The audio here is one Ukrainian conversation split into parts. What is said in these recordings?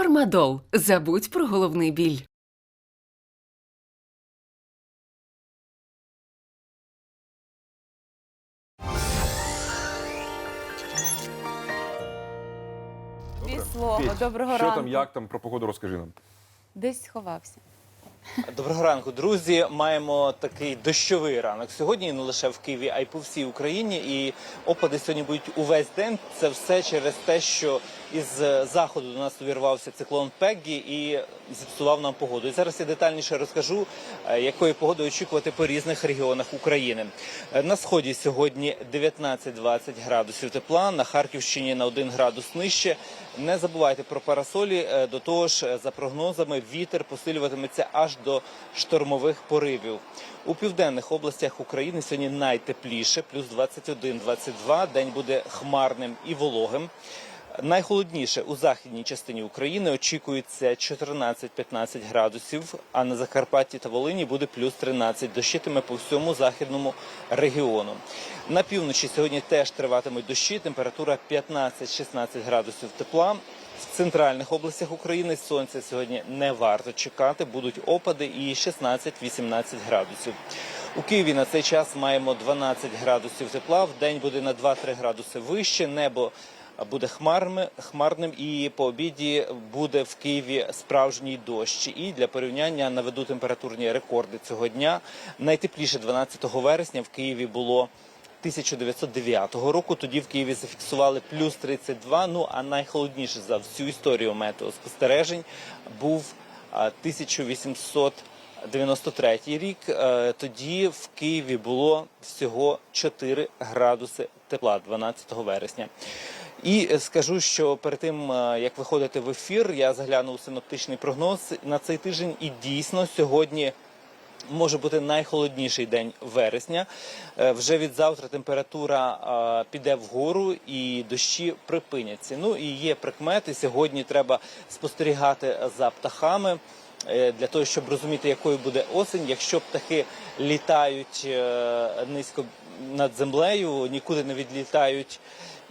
Фармадол. Забудь про головний біль. Дві слова. Петь, Доброго що ранку. там, як там про погоду розкажи нам. Десь сховався. Доброго ранку, друзі. Маємо такий дощовий ранок сьогодні не лише в Києві, а й по всій Україні. І опади сьогодні будуть увесь день. Це все через те, що із заходу до нас увірвався циклон Пеггі і зіпсував нам погоду. І зараз я детальніше розкажу, е, якої погоди очікувати по різних регіонах України. Е, На сході сьогодні 19-20 градусів тепла, на Харківщині на 1 градус нижче. Не забувайте про парасолі. Е, До того ж, е, за прогнозами, вітер посилюватиметься аж до штормових поривів. У південних областях України сьогодні найтепліше, плюс 21-22. День буде хмарним і вологим. Найхолодніше у західній частині України очікується 14-15 градусів, а на Закарпатті та Волині буде плюс 13. Дощитиме по всьому західному регіону. На півночі сьогодні теж триватимуть дощі. Температура 15-16 градусів тепла. В центральних областях України сонця сьогодні не варто чекати. Будуть опади і 16-18 градусів. У Києві на цей час маємо 12 градусів тепла. В день буде на 2-3 градуси вище. Небо буде хмарми, хмарним і по обіді буде в Києві справжній дощ. І для порівняння наведу температурні рекорди цього дня. Найтепліше 12 вересня в Києві було 1909 року. Тоді в Києві зафіксували плюс 32, Ну а найхолодніше за всю історію метеоспостережень був а, 1800 93 рік. Е, Тоді в Києві було всього 4 градуси тепла 12 вересня. І скажу, що перед тим е, як виходити в ефір, я заглянув синоптичний прогноз на цей тиждень, і дійсно сьогодні. Може бути найхолодніший день вересня. Е, Вже від завтра температура піде вгору і дощі припиняться. Ну і є прикмети. Сьогодні треба спостерігати за птахами для того, щоб розуміти, якою буде осень. Якщо птахи літають е, низько над землею, нікуди не відлітають.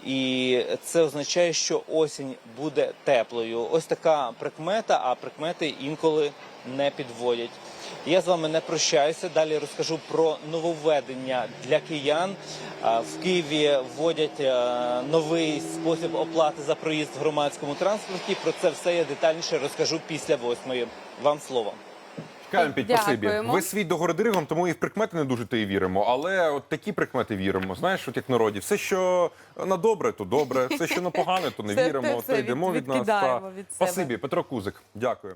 І це означає, що осінь буде теплою. Ось така прикмета, а прикмети інколи не підводять. Я з вами не прощаюся. Далі розкажу про нововведення для киян. В Києві вводять новий спосіб оплати за проїзд в громадському транспорті. Про це все я детальніше розкажу після восьмої. Вам слово. Чекаємо, Петь, спасибі. Дякуємо. Ви світ до гори тому і в прикмети не дуже то і віримо. Але от такі прикмети віримо. Знаєш, от як народі, все, що на добре, то добре, все, що на погане, то не Все- віримо. все То йдемо від- від нас. відкидаємо Та. від себе. Спасибі, Петро Кузик. Дякую.